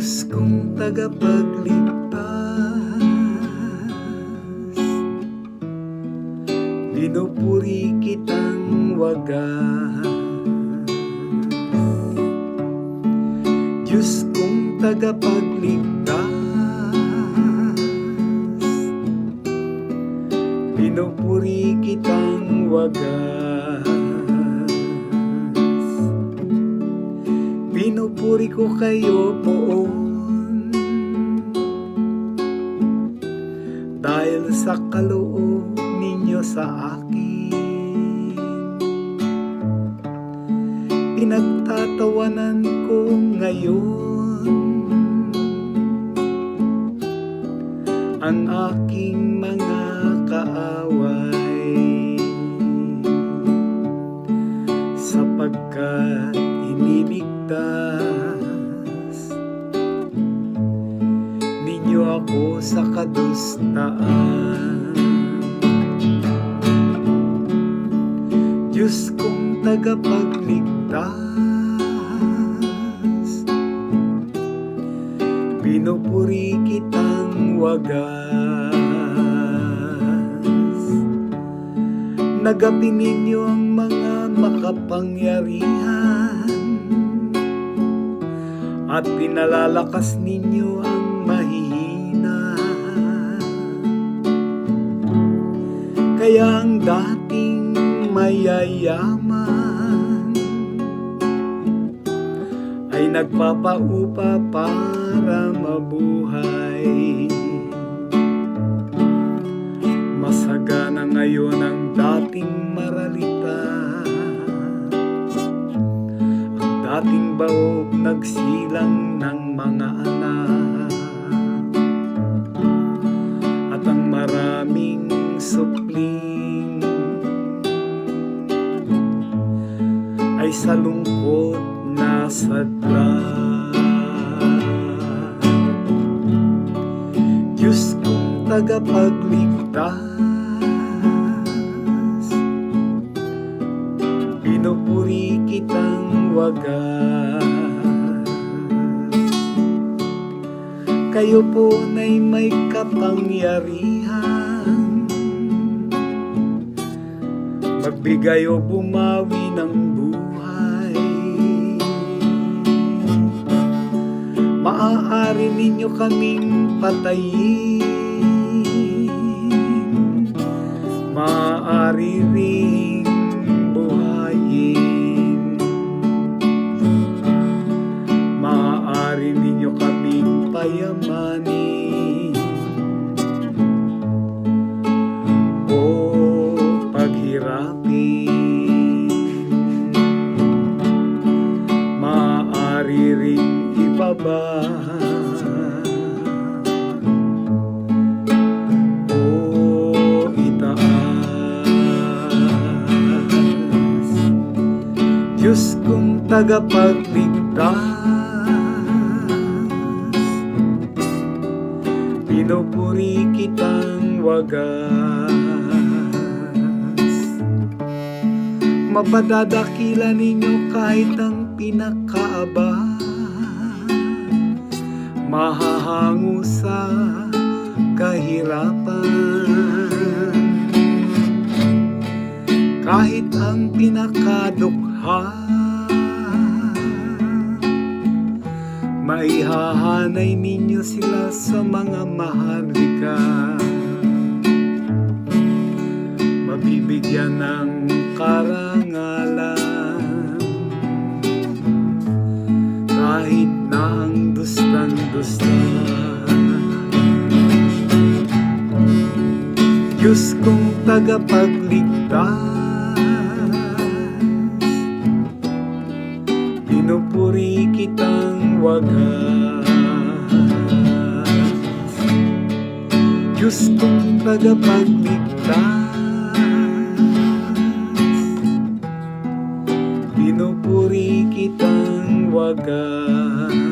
Diyos kong tagapagligtas. Pinupuri kitang wagas. Diyos kong tagapagligtas. Pinupuri kitang wagas. Pinupuri ko kayo poon sa kaloob ninyo sa akin. Pinagtatawanan ko ngayon Ang aking mga kaaway. Sapagkat iniligtas Ninyo ako sa kadustaan tagapagligtas. Pinupuri kitang wagas. Nagapin ninyo ang mga makapangyarihan. At pinalalakas ninyo ang mahihina. Kaya ang dating mayayaman ay nagpapaupa para mabuhay. Masagana ngayon ang dating maralita. Ang dating baog nagsilang ng mga anak. At ang maraming supling ay sa lungkot na sadla. Diyos kong tagapagligtas, pinupuri kitang wagas. Kayo po na'y may kapangyarihan Magbigay o bumawi ng buhay Maaari ninyo kaming patayin. Maaari ring Diyos kong tagapagligtas Pinupuri kitang wagas. Mapadadakila ninyo kahit ang pinakaaba. Mahahango sa kahirapan. Kahit ang pinakadukha Maihahanay ninyo sila sa mga maharlika Mabibigyan ng karangalan. Kahit na ang dustan-dusta Diyos kong tagapagligtas kitang wagas. Diyos kong tagapagligtas Pinupuri kitang wagas